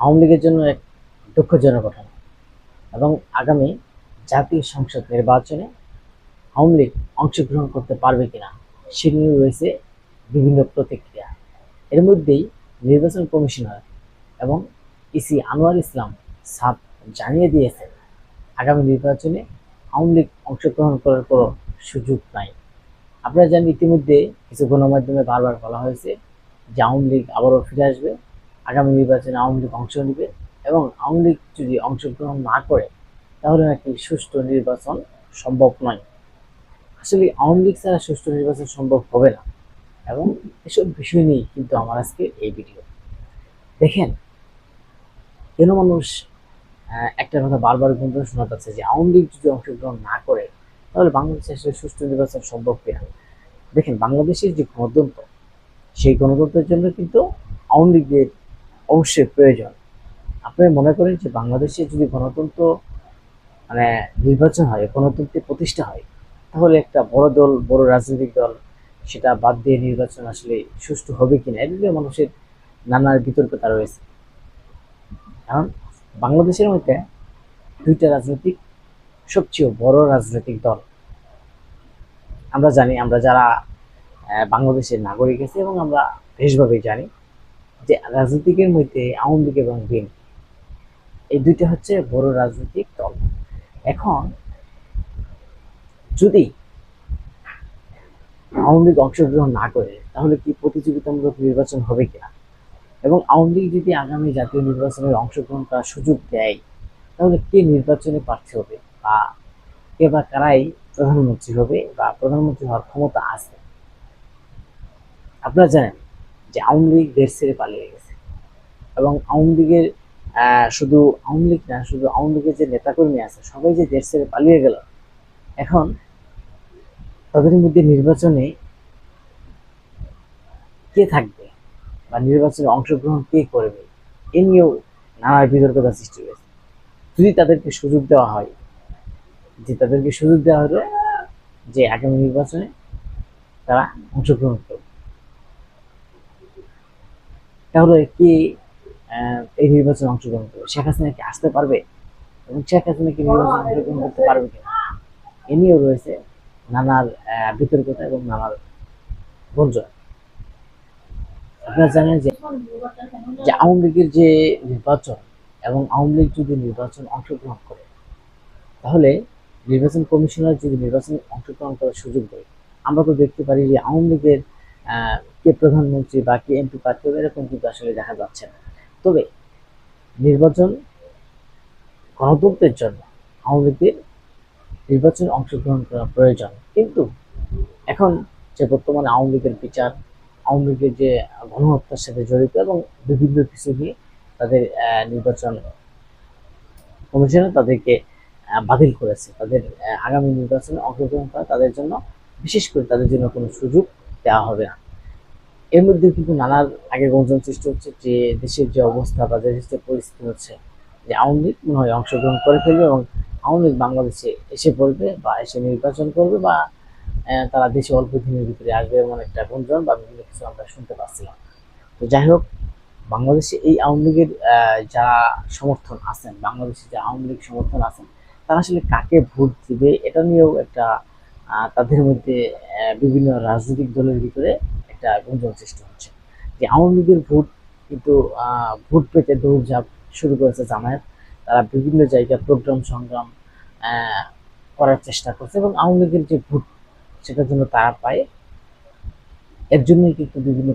আওয়ামী লীগের জন্য এক দুঃখজনক ঘটনা। এবং আগামী জাতীয় সংসদ নির্বাচনে আওয়ামী লীগ অংশগ্রহণ করতে পারবে কিনা, সে নিয়ে রয়েছে বিভিন্ন প্রতিক্রিয়া। এর মধ্যেই নির্বাচন কমিশনার এবং ইসি আনোয়ার ইসলাম সাপ জানিয়ে দিয়েছেন, আগামী নির্বাচনে আওয়ামী লীগ অংশগ্রহণ করার কোনো সুযোগ নাই। আপনারা জানেন ইতিমধ্যে কিছু গণমাধ্যমে বারবার বলা হয়েছে যে আওয়ামী লীগ আবারও ফিরে আসবে। আগামী নির্বাচনে আওয়ামী লীগ অংশ নেবে এবং আওয়ামী লীগ যদি অংশগ্রহণ না করে, তাহলে নাকি সুষ্ঠু নির্বাচন সম্ভব নয়। আসলে আওয়ামী লীগ ছাড়া সুষ্ঠু নির্বাচন সম্ভব হবে না এবং এসব বিষয় নিয়েই কিন্তু আমার আজকে এই ভিডিও। দেখেন, কেন মানুষ একটা কথা বারবার কিন্তু শোনা যাচ্ছে যে আওয়ামী লীগ যদি অংশগ্রহণ না করে, তাহলে বাংলাদেশে আসলে সুষ্ঠু নির্বাচন সম্ভব কিনা? দেখেন, বাংলাদেশের যে গণতন্ত্র, সেই গণতন্ত্রের জন্য কিন্তু আওয়ামী লীগের অবশ্যই প্রয়োজন। আপনি মনে করেন যে বাংলাদেশে যদি গণতন্ত্র মানে নির্বাচন হয়, গণতন্ত্রের প্রতিষ্ঠা হয়, তাহলে একটা বড় দল, বড় রাজনৈতিক দল সেটা বাদ দিয়ে নির্বাচন আসলে সুষ্ঠু হবে কিনা নিয়ে মানুষের নানা বিতর্কতা রয়েছে। কারণ বাংলাদেশের মধ্যে দুইটা রাজনৈতিক, সবচেয়ে বড় রাজনৈতিক দল। আমরা জানি, আমরা যারা বাংলাদেশের নাগরিক আছি এবং আমরা বেশভাবেই জানি যে রাজনীতিকের মধ্যে আওয়ামী লীগ এবং বিএনপি, এই দুইটা হচ্ছে বড় রাজনৈতিক দল। এখন যদি আওয়ামী লীগ অংশগ্রহণ না করে, তাহলে কি প্রতিযোগিতামূলক নির্বাচন হবে কিনা? এবং আওয়ামী লীগ যদি আগামী জাতীয় নির্বাচনের অংশগ্রহণ করার সুযোগ দেয়, তাহলে কে নির্বাচনে প্রার্থী হবে? বা কে বা কারাই প্রধানমন্ত্রী হবে? বা প্রধানমন্ত্রী হওয়ার ক্ষমতা আছে? আপনারা জানেন যে আওয়ামী লীগ দেশ ছেড়ে পালিয়ে গেছে। এবং আওয়ামী লীগের শুধু আওয়ামী লীগ না, শুধু আওয়ামী লীগের যে নেতাকর্মী আছে, সবাই যে দেশ ছেড়ে পালিয়ে গেল, এখন তাদের মধ্যে নির্বাচনে কে থাকবে বা নির্বাচনে অংশগ্রহণ কে করবে, এ নিয়েও নানা বিতর্কতা সৃষ্টি হয়েছে। যদি তাদেরকে সুযোগ দেওয়া হয়, যে তাদেরকে সুযোগ দেওয়া হলো যে আগামী নির্বাচনে তারা অংশগ্রহণ করবে। তাহলে কে আহ, এই নির্বাচনে অংশগ্রহণ করবে? শেখ হাসিনা কি আসতে পারবে? এবং শেখ হাসিনা কি নির্বাচনে অংশগ্রহণ করতে পারবে কিনা? এ নিয়েও রয়েছে নানার বিতর্কতা এবং নানার গুঞ্জন আপনারা জানেন যে যে আওয়ামী লীগের যে নির্বাচন এবং আওয়ামী লীগ যদি নির্বাচন অংশগ্রহণ করে তাহলে নির্বাচন কমিশনার যদি নির্বাচনে অংশগ্রহণ করার সুযোগ দেয় আমরা তো দেখতে পারি যে আওয়ামী লীগের কে প্রধানমন্ত্রী বা কে এমপি হবে এরকম কিন্তু আসলে দেখা যাচ্ছে না। তবে নির্বাচন গণতন্ত্রের জন্য আওয়ামী লীগের নির্বাচনে অংশগ্রহণ করা প্রয়োজন। কিন্তু এখন যে বর্তমানে আওয়ামী লীগের বিচার, আওয়ামী লীগের যে গণহত্যার সাথে জড়িত এবং বিভিন্ন কিছু নিয়ে তাদের নির্বাচন কমিশনে তাদেরকে বাতিল করেছে। তাদের আগামী নির্বাচনে অংশগ্রহণ করা তাদের জন্য, বিশেষ করে তাদের জন্য কোনো সুযোগ দেওয়া হবে না। এর মধ্যে কিন্তু নানার আগে গঞ্জন সৃষ্টি হচ্ছে যে দেশের যে অবস্থা বা দেশের যে পরিস্থিতি হচ্ছে যে আওয়ামী লীগ মনে হয় অংশগ্রহণ করে ফেলবে এবং আওয়ামী লীগ বাংলাদেশে এসে পড়বে বা এসে নির্বাচন করবে বা তারা দেশে অল্প দিনের ভিতরে আসবে এমন একটা গুঞ্জন বা বিভিন্ন কিছু আমরা শুনতে পাচ্ছিলাম। তো যাই হোক, বাংলাদেশে এই আওয়ামী লীগের যারা সমর্থন আছেন, বাংলাদেশে যে আওয়ামী লীগ সমর্থন আছেন, তারা আসলে কাকে ভোট দিবে এটা নিয়েও একটা তাদের মধ্যে বিভিন্ন রাজনৈতিক দলের ভিতরে একটা গুঞ্জন সৃষ্টি হচ্ছে। যে আওয়ামী লীগের ভোট কিন্তু ভোট পেতে দৌড়ঝাঁপ শুরু করেছে জামায়াত। তারা বিভিন্ন জায়গায় প্রোগ্রাম সংগ্রাম করার চেষ্টা করছে এবং আওয়ামী লীগের যে ভোট, সেটার জন্য তারা পায়। এর জন্যই কিন্তু বিভিন্ন